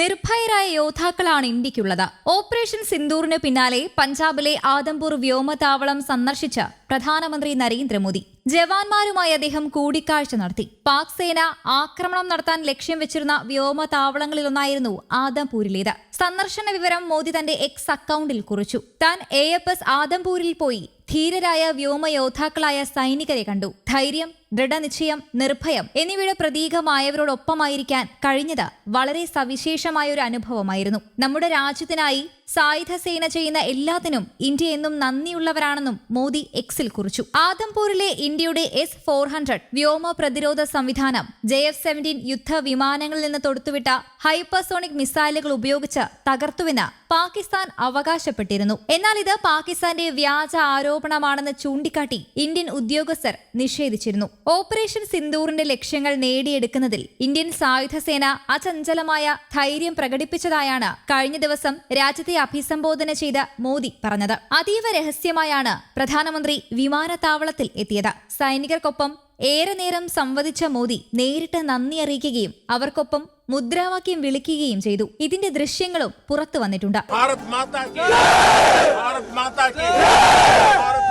നിർഭയരായ യോദ്ധാക്കളാണ് ഇന്ത്യക്കുള്ളത്. Operation സിന്ദൂറിന് പിന്നാലെ പഞ്ചാബിലെ ആദംപൂർ വ്യോമതാവളം സന്ദർശിച്ച് പ്രധാനമന്ത്രി നരേന്ദ്രമോദി. ജവാന്മാരുമായി അദ്ദേഹം കൂടിക്കാഴ്ച നടത്തി. പാക് സേന ആക്രമണം നടത്താൻ ലക്ഷ്യം വെച്ചിരുന്ന വ്യോമതാവളങ്ങളിലൊന്നായിരുന്നു ആദംപൂരിലേത്. സന്ദർശന വിവരം മോദി തന്റെ എക്സ് അക്കൗണ്ടിൽ കുറിച്ചു. താൻ എ എഫ് എസ് ആദംപൂരിൽ പോയി. ധീരരായ വ്യോമയോദ്ധാക്കളായ സൈനികരെ കണ്ടു. ധൈര്യം ദൃഢനിശ്ചയം നിർഭയം എന്നിവയുടെ പ്രതീകമായവരോടൊപ്പമായിരിക്കാൻ കഴിഞ്ഞത് വളരെ സവിശേഷമായ ഒരു അനുഭവമായിരുന്നു. നമ്മുടെ രാജ്യത്തിനായി സായുധ സേന ചെയ്യുന്ന എല്ലാത്തിനും ഇന്ത്യ എന്നും നന്ദിയുള്ളവരാണെന്നും മോദി എക്സിൽ കുറിച്ചു. ആദംപൂരിലെ ഇന്ത്യയുടെ എസ് ഫോർ ഹൺഡ്രഡ് വ്യോമ പ്രതിരോധ സംവിധാനം ജെ എഫ് സെവന്റീൻ യുദ്ധ വിമാനങ്ങളിൽ നിന്ന് തൊടുത്തുവിട്ട ഹൈപ്പർസോണിക് മിസൈലുകൾ ഉപയോഗിച്ച് തകർത്തുവെന്ന് പാകിസ്ഥാൻ അവകാശപ്പെട്ടിരുന്നു. എന്നാൽ ഇത് പാകിസ്ഥാന്റെ വ്യാജ ആരോപണമാണെന്ന് ചൂണ്ടിക്കാട്ടി ഇന്ത്യൻ ഉദ്യോഗസ്ഥർ നിഷേധിച്ചിരുന്നു. ഓപ്പറേഷൻ സിന്ദൂറിന്റെ ലക്ഷ്യങ്ങൾ നേടിയെടുക്കുന്നതിൽ ഇന്ത്യൻ സായുധ സേന അചഞ്ചലമായ ധൈര്യം പ്രകടിപ്പിച്ചതായാണ് കഴിഞ്ഞ ദിവസം രാജ്യത്തെ അഭിസംബോധന ചെയ്ത മോദി പറഞ്ഞത്. അതീവ രഹസ്യമായാണ് പ്രധാനമന്ത്രി വിമാനത്താവളത്തിൽ എത്തിയത്. സൈനികർക്കൊപ്പം ഏറെ നേരം സംവദിച്ച മോദി നേരിട്ട് നന്ദി അറിയിക്കുകയും അവർക്കൊപ്പം മുദ്രാവാക്യം വിളിക്കുകയും ചെയ്തു. ഇതിന്റെ ദൃശ്യങ്ങളും പുറത്തു വന്നിട്ടുണ്ട്.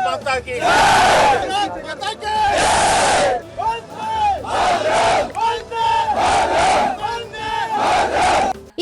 പുറത്താക്കി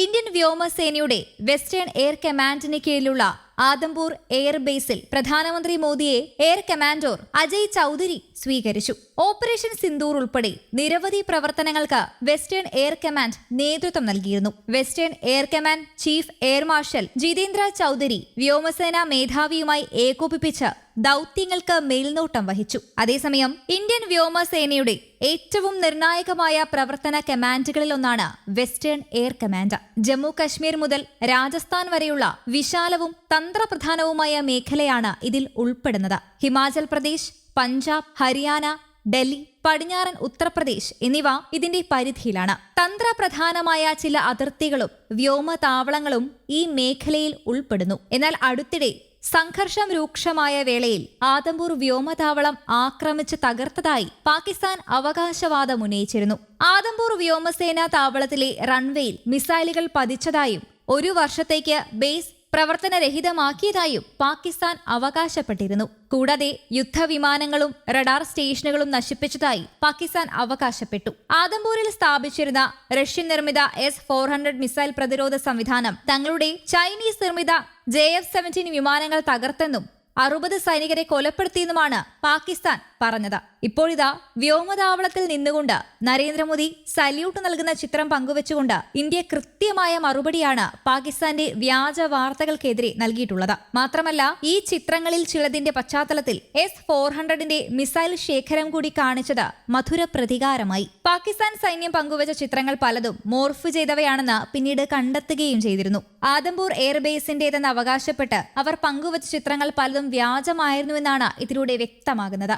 ഇന്ത്യൻ വ്യോമസേനയുടെ വെസ്റ്റേൺ എയർ കമാൻഡിന് കീഴിലുള്ള ആദംപൂർ എയർ ബേസിൽ പ്രധാനമന്ത്രി മോദിയെ എയർ കമാൻഡോർ അജയ് ചൌധരി സ്വീകരിച്ചു. ഓപ്പറേഷൻ സിന്ദൂർ ഉൾപ്പെടെ നിരവധി പ്രവർത്തനങ്ങൾക്ക് വെസ്റ്റേൺ എയർ കമാൻഡ് നേതൃത്വം നൽകിയിരുന്നു. Western air command chief air marshal Jitendra Chaudhary വ്യോമസേന മേധാവിയുമായി ഏകോപിപ്പിച്ച് ദൗത്യങ്ങൾക്ക് മേൽനോട്ടം വഹിച്ചു. അതേസമയം ഇന്ത്യൻ വ്യോമസേനയുടെ ഏറ്റവും നിർണായകമായ പ്രവർത്തന കമാൻഡുകളിൽ ഒന്നാണ് western air command. Jammu Kashmir മുതൽ രാജസ്ഥാൻ വരെയുള്ള വിശാലവും തന്ത്രപ്രധാനവുമായ മേഖലയാണ് ഇതിൽ ഉൾപ്പെടുന്നത്. ഹിമാചൽ പ്രദേശ് പഞ്ചാബ് ഹരിയാന ഡൽഹി പടിഞ്ഞാറൻ ഉത്തർപ്രദേശ് എന്നിവ ഇതിന്റെ പരിധിയിലാണ്. തന്ത്രപ്രധാനമായ ചില അതിർത്തികളും വ്യോമ താവളങ്ങളും ഈ മേഖലയിൽ ഉൾപ്പെടുന്നു. എന്നാൽ അടുത്തിടെ സംഘർഷം രൂക്ഷമായ വേളയിൽ ആദംപൂർ വ്യോമതാവളം ആക്രമിച്ച് തകർത്തതായി പാകിസ്ഥാൻ അവകാശവാദം ഉന്നയിച്ചിരുന്നു. ആദംപൂർ വ്യോമസേനാ താവളത്തിലെ റൺവേയിൽ മിസൈലുകൾ പതിച്ചതായും ഒരു വർഷത്തേക്ക് ബേസ് പ്രവർത്തനരഹിതമാക്കിയതായും പാകിസ്ഥാൻ അവകാശപ്പെട്ടിരുന്നു. കൂടാതെ യുദ്ധവിമാനങ്ങളും റഡാർ സ്റ്റേഷനുകളും നശിപ്പിച്ചതായി പാകിസ്ഥാൻ അവകാശപ്പെട്ടു. ആദംപൂരിൽ സ്ഥാപിച്ചിരുന്ന റഷ്യൻ നിർമ്മിത എസ് ഫോർ ഹൺഡ്രഡ് മിസൈൽ പ്രതിരോധ സംവിധാനം തങ്ങളുടെ ചൈനീസ് നിർമ്മിത ജെ എഫ് സെവന്റീൻ വിമാനങ്ങൾ തകർത്തെന്നും അറുപത് സൈനികരെ കൊലപ്പെടുത്തിയെന്നുമാണ് പാകിസ്ഥാൻ പറഞ്ഞത്. ഇപ്പോഴിതാ വ്യോമതാവളത്തിൽ നിന്നുകൊണ്ട് നരേന്ദ്രമോദി സല്യൂട്ട് നൽകുന്ന ചിത്രം പങ്കുവച്ചുകൊണ്ട് ഇന്ത്യ കൃത്യമായ മറുപടിയാണ് പാകിസ്ഥാന്റെ വ്യാജ വാർത്തകൾക്കെതിരെ നൽകിയിട്ടുള്ളത്. മാത്രമല്ല ഈ ചിത്രങ്ങളിൽ ചിലതിന്റെ പശ്ചാത്തലത്തിൽ എസ് ഫോർ ഹൺഡ്രഡിന്റെ മിസൈൽ ശേഖരം കൂടി കാണിച്ചത് മധുര പ്രതികാരമായി. പാകിസ്ഥാൻ സൈന്യം പങ്കുവച്ച ചിത്രങ്ങൾ പലതും മോർഫ് ചെയ്തവയാണെന്ന് പിന്നീട് കണ്ടെത്തുകയും ചെയ്തിരുന്നു. ആദംപൂർ എയർബേസിന്റേതെന്ന് അവകാശപ്പെട്ട് അവർ പങ്കുവച്ച ചിത്രങ്ങൾ പലതും വ്യാജമായിരുന്നുവെന്നാണ് ഇതിലൂടെ വ്യക്തമാകുന്നത്.